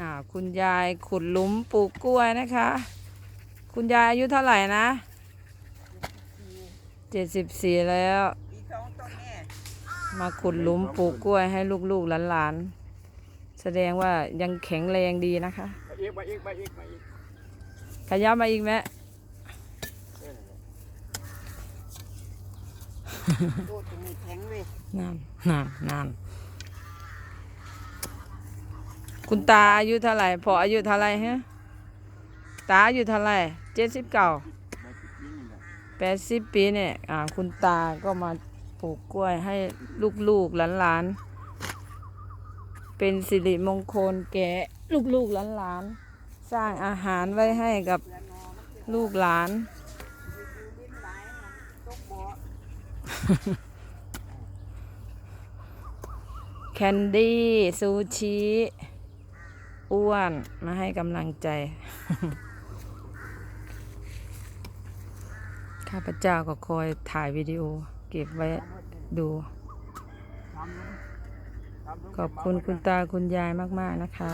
อ่าคุณยายขุดหลุมปลูกกล้วยนะคะ คุณยายอายุเท่าไหร่นะเจ็ดสิบสี่แล้ว อีกสองต้นแน่มาขุดหลุมปลูกกล้วยให้ลูกๆหลานๆ แสดงว่ายังแข็งแรงดีนะคะ มาอีกมาอีกมาอีกมาอีกขยับมาอีกไหมโดดจะมีแข็งเลยนานนานนาน คุณตาอายุเท่าไหร่พออายุเท่าไหร่ฮะตาอายุเท่าไหร่เจ็ดสิบเก้าแปดสิบปีเนี่ยอ่าคุณตาก็มาปลูกกล้วยให้ลูกๆหลานๆเป็นสิริมงคลแก่ลูกๆหลานๆสร้างอาหารไว้ให้กับลูกหลานแคนดี้ซูชิ อ้วนมาให้กำลังใจ ข้าพเจ้าก็คอยถ่ายวิดีโอเก็บไว้ดู ขอบคุณคุณตาคุณยายมาก ๆ นะคะ